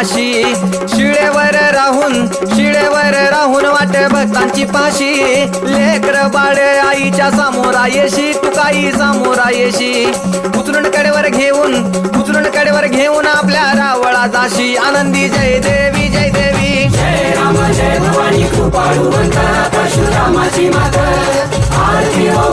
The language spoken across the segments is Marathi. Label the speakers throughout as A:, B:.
A: पाशी. शिळेवर राहून शिळेवर राहून वाट भक्तांची पाशी. लेकर बाळ आईच्या समोरा येशी काही समोरा येशी उचलून कडेवर घेऊन उचलून कडेवर घेऊन आपल्या रावळा जाशी. आनंदी जय देवी जय देवी. जय राम जय भवानी कृपाळू परशुरामाची माता. आरती हो,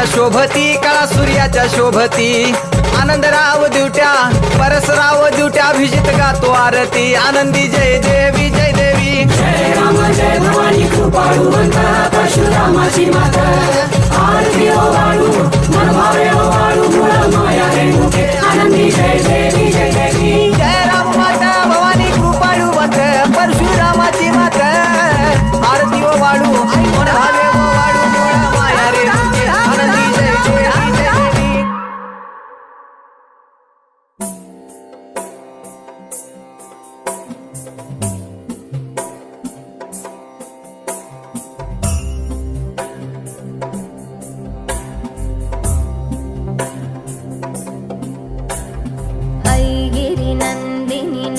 A: सूर्याच्या शोभती कळा सूर्याच्या शोभती. आनंदराव दिवट्या परसराव दिवट्या अभिजित गातो आरती. आनंदी जय देवी जय देवी. जय राम जय भवानी कृपाळू परशुरामाची माता.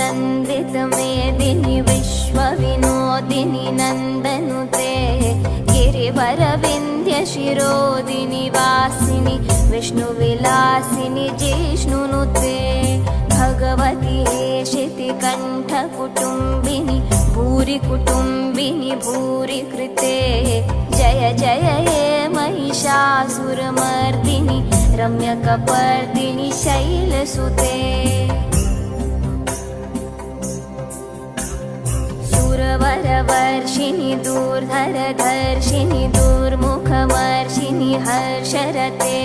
B: నందితమేదిని విశ్వ వినోదిని నందనుతే గిరివర వింధ్య శిరోదిని వాసిని విష్ణు విలాసిని జిష్ణునుతే हेशिति कण्ठकुटुम्बिनि भूरि कृते जय जय हे महिषासुरमर्दिनि रम्यकपर्दिनि शैलसुते। सुरवरवर्षिणि दूर्धरधर्षिणि दुर्मुखमर्षिणि हर्षरते।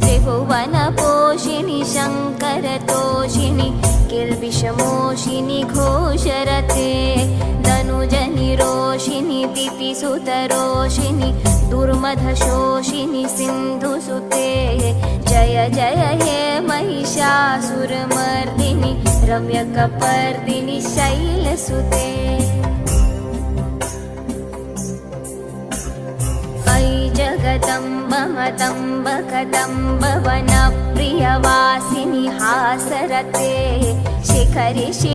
B: त्रिभुवनपोषिणि शङ्करतोषिणि वृषमोषिनि घोषरते दनुजनि रोषिनि दितिसुतरोषिनि दुर्मधशोषिनि सिन्धुसुते जय जय हे महिषासुरमर्दिनि रम्यकपर्दिनि शैलसुते कदम्ब कदम्बवनप्रियवासिनिहासरते शिखरि